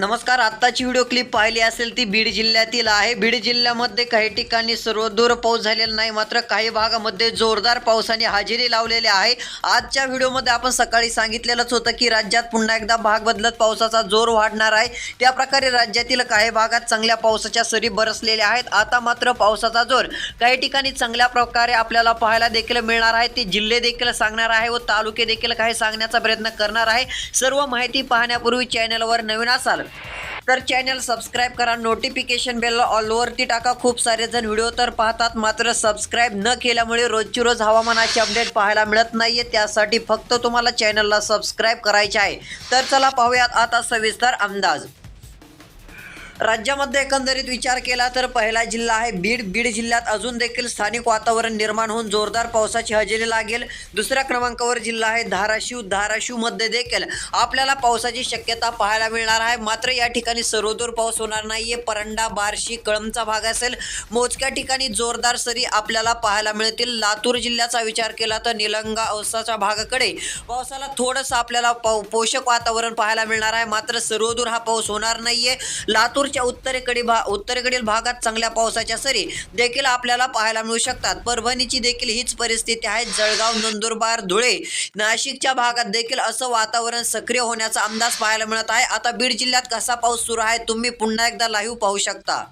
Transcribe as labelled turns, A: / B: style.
A: नमस्कार आत्ताची video clip पाहिली असेल ती बीड जिल्ह्यातील आहे. बीड जिल्ह्यामध्ये काही ठिकाणी सर्वदूर पाऊस झालेला नाही मात्र काही भागामध्ये जोरदार पावसाने हजेरी लावलेली आहे. आजच्या व्हिडिओमध्ये आपण सकाळी सांगितलेलंच होतं की राज्यात पुन्हा एकदा भाग बदलत पावसाचा जोर वाढणार आहे. त्या प्रकारे राज्यातील काही भागात चांगल्या पावसाच्या सरी बरसलेल्या आहेत. आता मात्र पावसाचा जोर काही ठिकाणी चांगल्या प्रकारे आपल्याला पाहायला देखील मिळणार आहे. ते जिल्हे देखील सांगणार आहे व तालुके देखील काही सांगण्याचा प्रयत्न करणार आहे. सर्व माहिती पाहण्यापूर्वी चॅनलवर नवीन असाल तर चॅनल सबस्क्राईब करा नोटिफिकेशन बेल ऑलवरती टाका. खूप सारे जण व्हिडिओ तर पाहतात मात्र सबस्क्राईब न केल्यामुळे रोजची रोज हवामानाचे अपडेट पाहायला मिळत नाहीये. त्यासाठी फक्त तुम्हाला चॅनलला सबस्क्राईब करायचे आहे. तर चला पाहूयात आता सविस्तर अंदाज. राज्यामध्ये एकंदरीत विचार केला तर पहिला जिल्हा आहे बीड. बीड जिल्ह्यात अजून देखील स्थानिक वातावरण निर्माण होऊन जोरदार पावसाची हजेरी लागेल. दुसऱ्या क्रमांकावर जिल्हा आहे धाराशिव. धाराशिवमध्ये देखील आपल्याला पावसाची शक्यता पाहायला मिळणार आहे. मात्र या ठिकाणी सर्वदूर पाऊस होणार नाहीये. परंडा बार्शी कळमचा भाग असेल. मोजक्या ठिकाणी जोरदार सरी आपल्याला पाहायला मिळतील. लातूर जिल्ह्याचा विचार केला तर निलंगा औसाच्या भागाकडे पावसाला थोडंसं आपल्याला पाव पोषक वातावरण पाहायला मिळणार आहे. मात्र सर्वदूर हा पाऊस होणार नाहीये. लातूरच्या उत्तरेकडे भा उत्तरेकडील भागात चांगल्या पावसाच्या सरी देखील आपल्याला पाहायला मिळू शकतात. परभणीची देखील हीच परिस्थिती आहे. जळगाव नंदुरबार धुळे नाशिकच्या भागात देखील असं वातावरण सक्रिय होण्याचा अंदाज पाहायला मिळत आहे. आता बीड जिल्ह्यात कसा पाऊस सुरू आहे? तुम्ही पुन्हा एकदा लाईव्ह पाहू शकता.